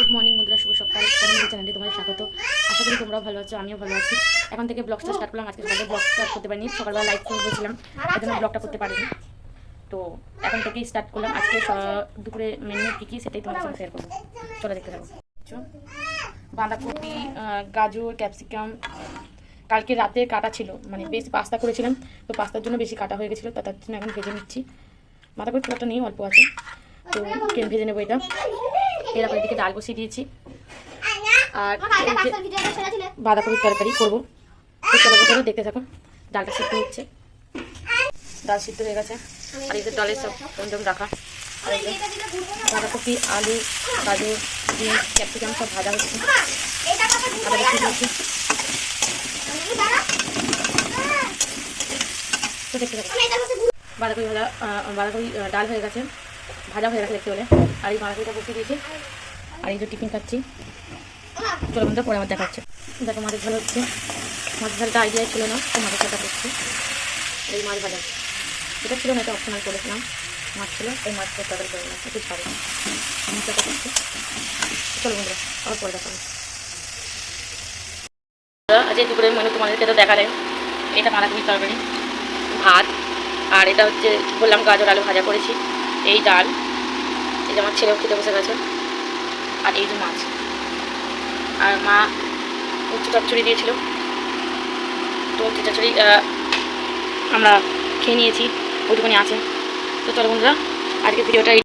Good morning বন্ধুরা, শুভ সকাল। চ্যানেলে তোমাদের স্বাগত। আশা করি তোমরাও ভালো আছো, আমিও ভালো আছি। এখন থেকে ব্লগটা স্টার্ট করলাম। আজকে সকালে ব্লগ স্টার্ট করতে পারিনি। সকালবেলা লাইভ করে বলছিলাম এই জন্য ব্লগটা করতে পারিনি। তো এখন থেকেই স্টার্ট করলাম। আজকে দুপুরে মেনু কী কী সেটাই তোমাদের সঙ্গে শেয়ার করব। চলো দেখতে থাকো। বাঁধাকপি গাজর ক্যাপসিকাম কালকে রাতে কাটা ছিল মানে বেশি পাস্তা করেছিলাম। তো পাস্তার জন্য বেশি কাটা হয়ে গেছিল, তো তার জন্য এখন ভেজে নিচ্ছি। বাঁধাকপি পুরোটা নেই অল্প আছে। তো কেন ভেজে নেব এটা? এরকম এদিকে ডাল বসিয়ে দিয়েছি। আর বাঁধাকপির তরকারি করব। চলো চলো দেখতে থাকো ডালটা সিদ্ধ হচ্ছে। ডাল সিদ্ধ হয়ে গেছে। আর যে ডালের সব সরঞ্জাম রাখা। আর এই বাঁধাকপি আলু গাজর বিনস ক্যাপসিকাম সব ভাজা হচ্ছে। আদা বসিয়ে দিয়েছি। বাঁধাকপি ভাজা বাঁধাকপি ডাল হয়ে গেছে। ভাজা হয়ে গেছে বলে আর এই বাঁধাকপিটা বসিয়ে দিয়েছি। আর এই যে টিফিন খাচ্ছি। চলো বন্ধুরা, পরে আমার দেখাচ্ছে। দেখো, মাছের ঝাল হচ্ছে। মাছ ঝালটা আইডিয়া ছিল না, তো মাছের ঝালটা করছি। এই মাছ ভাজা এটা ছিল না, এটা অপশনাল করেছিলাম মাছ ছিল, এই মাছটা তরকারি করে নিলাম একটু ছাড়ে মাছটা করছি। চলো বন্ধুরা, আবার পরে দেখাবো। আজকে দুপুরের মেনু তোমাদেরকে তো দেখালে। এটা বাঁধাকপির তরকারি, ভাত। আর এটা হচ্ছে বললাম গাজর আলু ভাজা করেছি। এই ডাল, এই যে আমার ছেলেও খেতে বসে গেছে, আর এই যে মাছ। আর মা উচ্চ চচ্চড়ি দিয়েছিল। তো উচ্চ চচ্চড়ি আমরা খেয়ে নিয়েছি ওইটুকুনি আছে। তো চলো বন্ধুরা আজকে ভিডিওটা